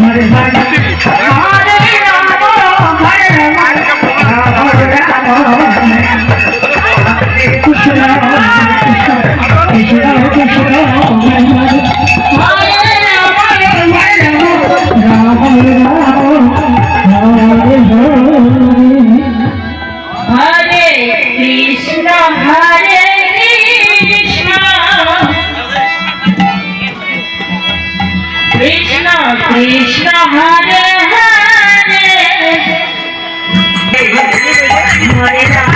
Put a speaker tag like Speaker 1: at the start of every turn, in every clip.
Speaker 1: Hare Hare Krishna Hare Hare Hare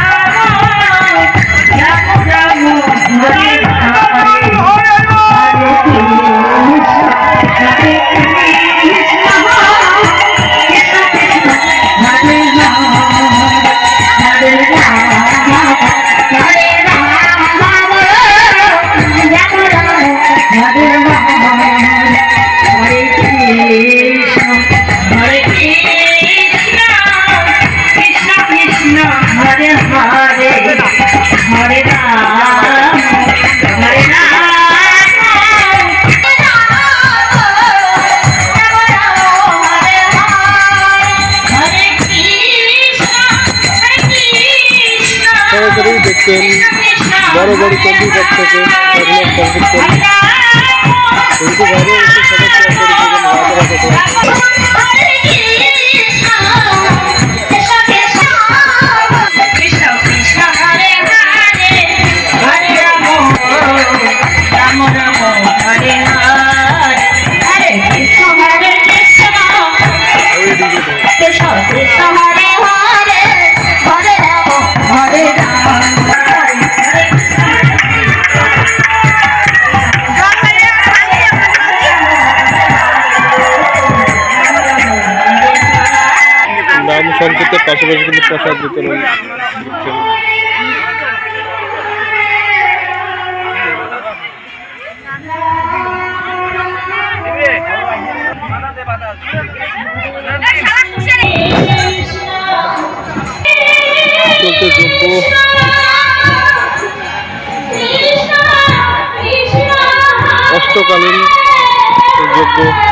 Speaker 1: করছেন তেল বড় বড় কম্পিউটার থেকে সেগুলো কম্পিউটার
Speaker 2: পাশাপাশি কিন্তু প্রসাদ বিতরণ
Speaker 1: চলতে
Speaker 2: যোগ্য অষ্টকালীন যোগ্য